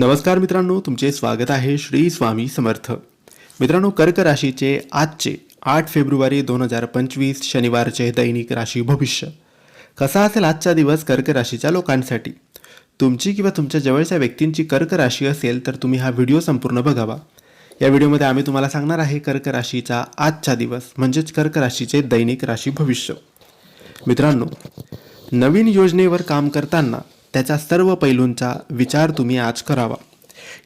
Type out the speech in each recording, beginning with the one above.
नमस्कार मित्रांनो तुमचे स्वागत आहे श्री स्वामी समर्थ. मित्रांनो कर्क राशीचे आजचे आठ फेब्रुवारी दोन हजार पंचवीस शनिवारचे दैनिक राशी भविष्य. कसा असेल आजचा दिवस कर्क राशीच्या लोकांसाठी? तुमची किंवा तुमच्या जवळच्या व्यक्तींची कर्क राशी असेल तर तुम्ही हा व्हिडिओ संपूर्ण बघावा. या व्हिडिओमध्ये आम्ही तुम्हाला सांगणार आहे कर्क राशीचा आजचा दिवस म्हणजेच कर्क राशीचे दैनिक राशी भविष्य. मित्रांनो नवीन योजनेवर काम करताना त्याच्या सर्व पैलूंचा विचार तुम्ही आज करावा.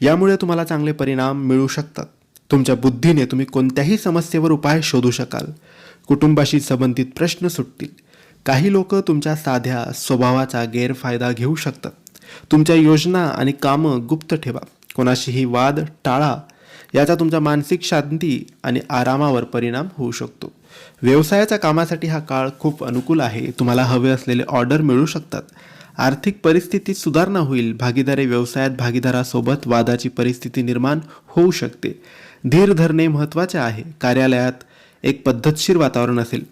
यामुळे तुम्हाला चांगले परिणाम मिळू शकतात. तुमच्या बुद्धीने तुम्ही कोणत्याही समस्येवर उपाय शोधू शकाल. कुटुंबाशी संबंधित प्रश्न सुटतील. काही लोक तुमच्या साध्या स्वभावाचा गैरफायदा घेऊ शकतात. तुमच्या योजना आणि कामं गुप्त ठेवा. कोणाशीही वाद टाळा याचा तुमच्या मानसिक शांती आणि आरामावर परिणाम होऊ शकतो. व्यवसायाच्या कामासाठी हा काळ खूप अनुकूल आहे. तुम्हाला हवे असलेले ऑर्डर मिळू शकतात. आर्थिक परिस्थितीत सुधारणा होईल. भागीदारी व्यवसायात भागीदारासोबत वादाची परिस्थिती निर्माण होऊ शकते. धीर धरणे महत्त्वाचे आहे. कार्यालयात एक पद्धतशीर वातावरण असेल.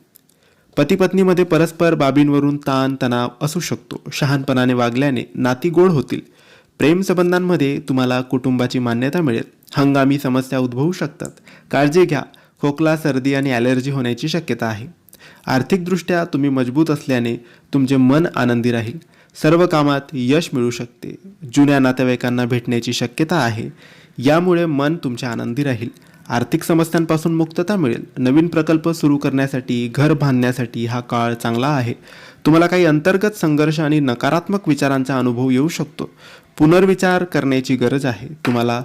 पती पत्नीमध्ये परस्पर बाबींवरून ताण तणाव असू शकतो. शहाणपणाने वागल्याने नाती गोड होतील. प्रेमसंबंधांमध्ये तुम्हाला कुटुंबाची मान्यता मिळेल. हंगामी समस्या उद्भवू शकतात. काळजी घ्या. खोकला सर्दी आणि ॲलर्जी होण्याची शक्यता आहे. आर्थिकदृष्ट्या तुम्ही मजबूत असल्याने तुमचे मन आनंदी राहील. सर्व कामात यश मिळू शकते. जुन्या नातेवाईकांना भेटण्याची शक्यता आहे. यामुळे मन तुमच्या आनंदी राहील. आर्थिक समस्यांपासून मुक्तता मिळेल. नवीन प्रकल्प सुरू करण्यासाठी घर बांधण्यासाठी हा काळ चांगला आहे. तुम्हाला काही अंतर्गत संघर्ष आणि नकारात्मक विचारांचा अनुभव येऊ शकतो. पुनर्विचार करण्याची गरज आहे. तुम्हाला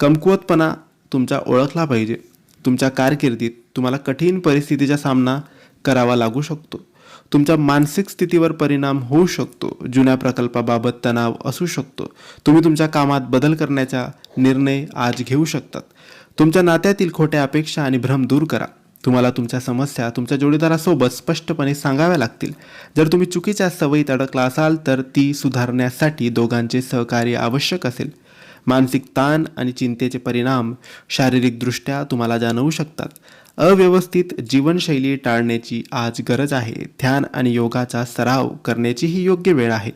कमकुवतपणा तुमचा ओळखला पाहिजे. तुमच्या कारकिर्दीत तुम्हाला कठीण परिस्थितीचा सामना करावा लागू शकतो. तुमच्या मानसिक स्थितीवर परिणाम होऊ शकतो. जुन्या प्रकल्पाबाबत तणाव असू शकतो. तुम्ही तुमच्या कामात बदल करण्याचा निर्णय आज घेऊ शकतात. तुमच्या नात्यातील खोट्या अपेक्षा आणि भ्रम दूर करा. तुम्हाला तुमच्या समस्या तुमच्या जोडीदारासोबत स्पष्टपणे सांगाव्या लागतील. जर तुम्ही चुकीच्या सवयीत अडकला असाल तर ती सुधारण्यासाठी दोघांचे सहकार्य आवश्यक असेल. मानसिक ताण आणि चिंतेचे परिणाम शारीरिकदृष्ट्या तुम्हाला जाणवू शकतात. अव्यवस्थित जीवनशैली टाळण्याची आज गरज आहे. ध्यान आणि योगाचा सराव करण्याची ही योग्य वेळ आहे.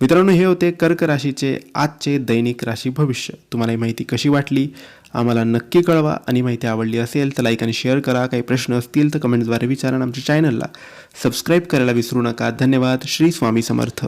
मित्रांनो हे होते कर्क राशीचे आजचे दैनिक राशी भविष्य. तुम्हाला ही माहिती कशी वाटली? आम्हाला नक्की कळवा. आणि माहिती आवडली असेल तर लाईक आणि शेअर करा. काही प्रश्न असतील तर कमेंट्सद्वारे विचारा आमच्या चॅनलला सबस्क्राईब करायला विसरू नका. धन्यवाद. श्री स्वामी समर्थ.